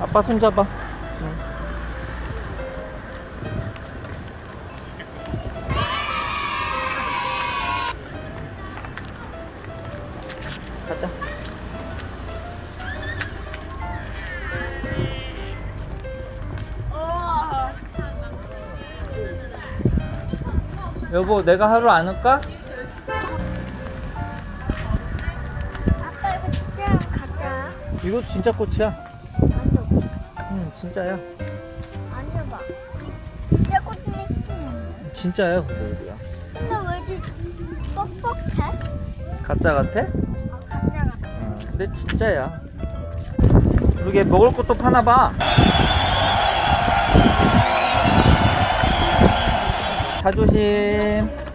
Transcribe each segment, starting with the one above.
아빠 손잡아. 응. 가자. 여보, 내가 하루 안 올까? 아빠 이거 진짜 가자. 이거 진짜 꽃이야. 진짜야. 만져봐. 진짜 꽃이 있어. 진짜야, 근데 이거야. 근데 왜 이렇게 뻑뻑해? 가짜 같아? 아, 가짜 같아. 응, 근데 진짜야. 그러게 먹을 것도 파나 봐. 자조심.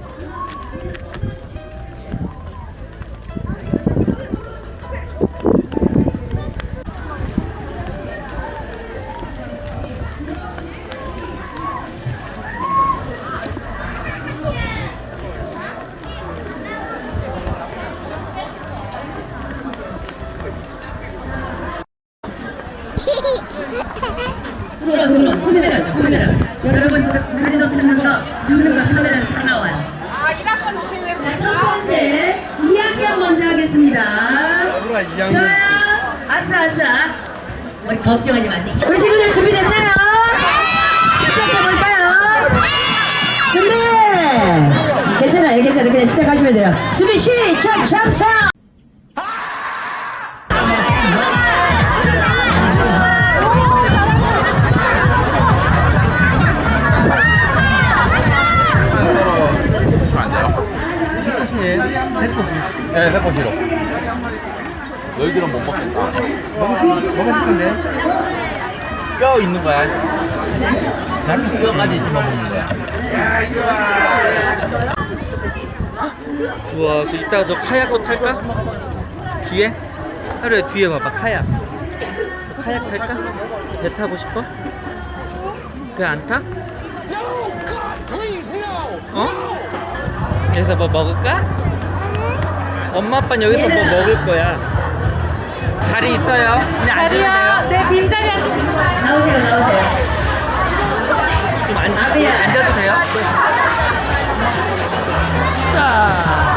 그럼 그럼 카메라죠 카메라. 여러분 사진도 찍는 거 찍는 거 카메라 다 나와요. 자첫 번째 2학년 먼저 하겠습니다. 저요? 아싸 아싸. 우리 걱정하지 마세요. 우리 친구들 준비됐나요? 시작해볼까요? 준비! 괜찮아요 괜찮아요. 그냥 시작하시면 돼요. 준비 시작 잡사 해꽃이. 네, 해보시로. 너희들은 못 먹겠다. 먹고 싶은데? 뼈 있는 거야. 뼈까지 씹어 먹는 거야. 우와, 저 이따가 저 카약도 탈까? 뒤에? 하루에 뒤에 봐봐, 카약. 저 카약 탈까? 배 타고 싶어? 배 안 타? 여기서 뭐 먹을까? 엄마 아빠 는 여기서 뭐 먹을 거야. 자리 있어요? 그냥 앉으면 돼요. 네, 빈자리 앉으시면 돼요. 나오세요 나오세요 좀 앉. 앉아도 돼요? 자.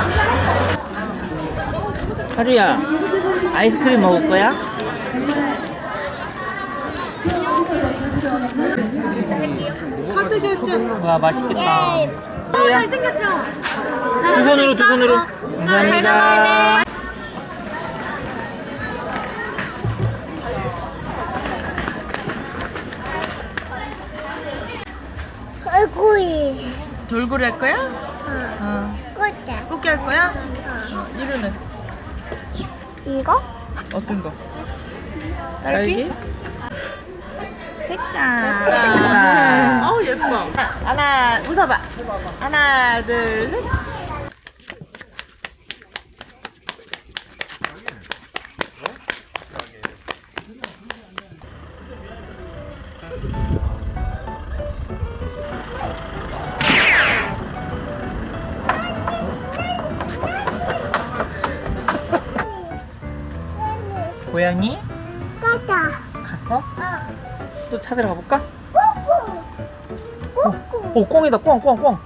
하루야, 아이스크림 먹을 거야? 카드 결제 와, 맛있겠다. 하루야, 잘생겼어. 두 손으로, 두 손으로. 감사합니다. 얼굴이. 돌고래 할 거야? 꽃게. 꽃게 할 거야? 이름은 이거? 어떤 거? 딸기? 됐다. 됐다. 어 예뻐. 하나 웃어봐. 하나 둘 셋. 고양이? 까까. 갔어? 또 찾으러 가볼까? 꼬꾸. 꼬꾸. 오, 꽁이다, 꽁, 꽁, 꽁.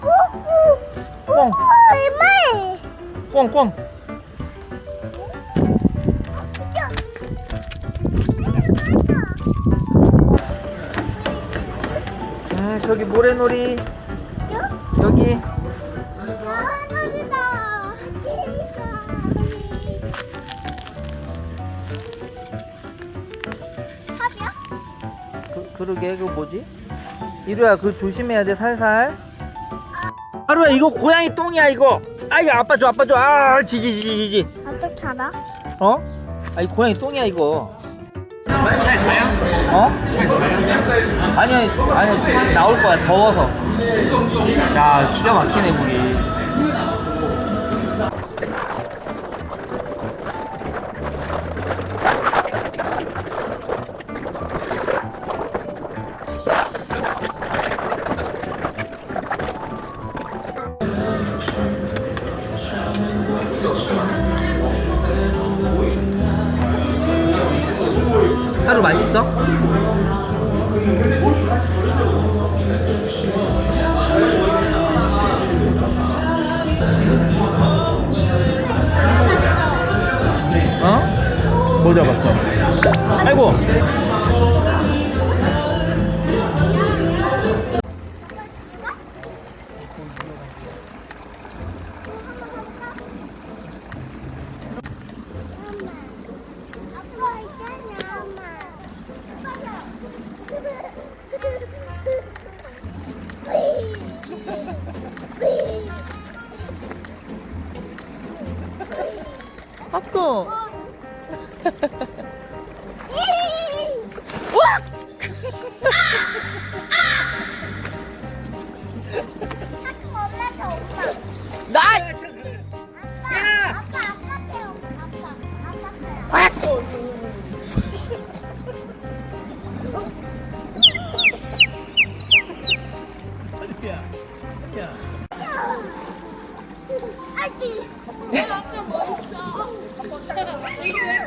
꽁, 얼마에? 꽁, 꽁. 음, 저기 모래놀이. 여기. 탑이야? 그, 그러게, 그거 뭐지? 이루야, 그거 조심해야 돼, 살살. 하루야, 이거 고양이 똥이야, 이거. 아, 이거 아빠 줘, 아빠 줘. 아, 지지지지지. 어떻게 알아? 어? 아, 이 고양이 똥이야, 이거. 어? 잘 자요? 아니, 아니, 나올 거야, 더워서. 야, 기가 막히네, 물이. 뭐 잡았어? 아이고. 아고 一个人